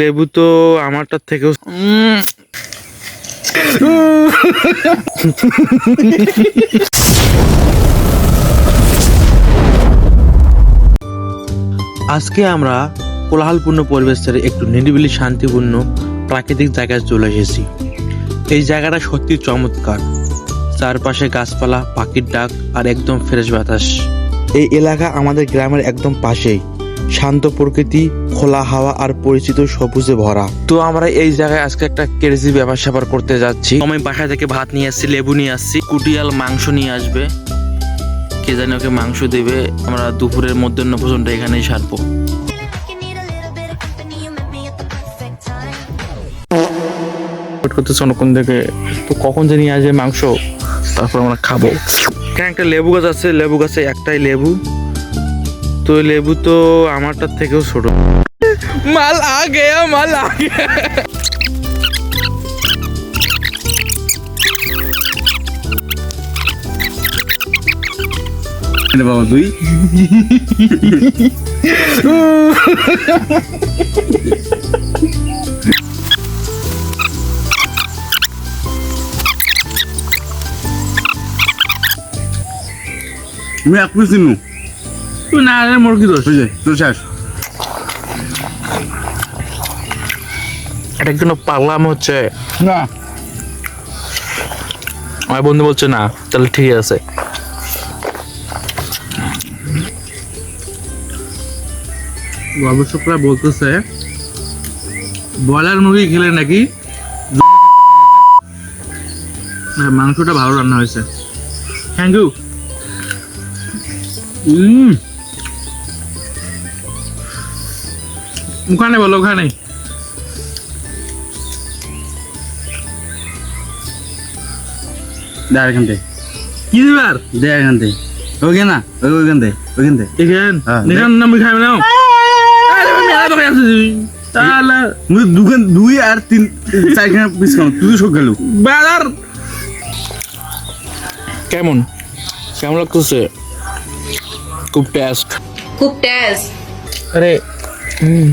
লেবু তো আমারটার থেকেও আজকে আমরা কোলাহলপূর্ণ পরিবেশ ছেড়ে একটু নিরিবিলি শান্তিপূর্ণ প্রাকৃতিক জায়গায় চলে এসেছি। এই জায়গাটা সত্যি চমৎকার। চারপাশে গাছপালা পাখির ডাক আর একদম ফ্রেশ বাতাস। এই এলাকা আমাদের গ্রামের একদম পাশেই। শান্ত প্রকৃতি, খোলা হাওয়া আর পরিচিত সবুজে ভরা। তো আমরা এই জায়গায় আজকে একটা কেরেজি ব্যাপার স্যাপার করতে যাচ্ছি। আমি বাসা থেকে ভাত নিয়ে আসছি, লেবু নিয়ে আসছি কুটিয়াল মাংস নিয়ে আসবে। কে জানি ওকে মাংস দেবে, আমরা দুপুরের মধ্যাহ্ন ভোজনটা এখানেই সারবো। করতেছে অনেকক্ষণ থেকে, তো কখন নিয়ে আসবে মাংস, তারপর আমরা খাব। একটা লেবু গাছ আছে, লেবু গাছে একটাই লেবু। তো লেবু তো আমারটার থেকেও ছোট। মাল আ গেয়া মাল আ গেয়া আরে বাবা তুই? আমি এক পিস তুই না রে মুরগি দোষ। বুঝলে তোর শেষ। এটা জন্য পাগলাম হচ্ছে? না। আমার বন্ধু বলছে না তাহলে ঠিক আছে। গবেষকরা বলতেছে ব্রয়লার মুরগি খেলে নাকি হ্যাঁ, মাংসটা ভালো রান্না হয়েছে। থ্যাংক ইউ হুম ওখানে বলো ওখানে দে এখান থেকে। কি দিবার? দে আর এখান থেকে। ওকে না ওই ওইখান থেকে ওইখান থেকে। এখান? এখান নাম খাবে না আরে আমি মেলা দোকানে আছি তাহলে মুই দুখান দুই আর তিন চারখানা পিস খাও তুই সব গেল বাজার। কেমন? কেমন লাগতেছে? খুব টেস্ট খুব টেস্ট আরে হুম।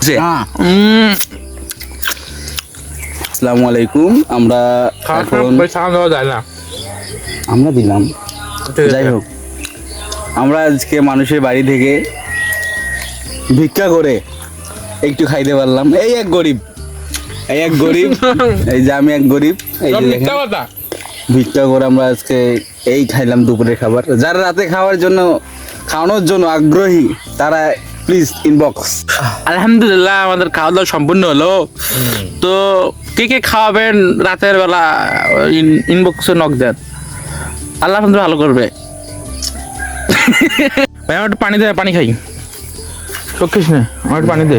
হ্যাঁ আসসালামু আলাইকুম আমরা এখন আমরা দিলাম। যাই হোক আমরা আজকে মানুষের বাড়ি থেকে ভিক্ষা করে একটু খাইতে পারলাম। এই এক গরিব এই এক গরিব এই যে আমি এক গরিব এই যে ভিক্ষা করে আমরা আজকে এই খাইলাম দুপুরের খাবার। যারা রাতে খাওয়ার জন্য খাওয়ানোর জন্য আগ্রহী তারা প্লিজ ইনবক্স আলহামদুলিল্লাহ আমাদের খাওয়া দাওয়া সম্পূর্ণ হলো। তো কে কে খাওয়াবেন রাতের বেলা? ইনবক্সে নক দেন। আল্লাহ আপনাদের ভালো করবে। ভাই আমার একটু পানি দে পানি খাই। চক্ষিস না আমার একটু পানি দে।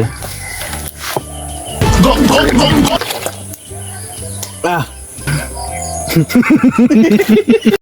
আহ।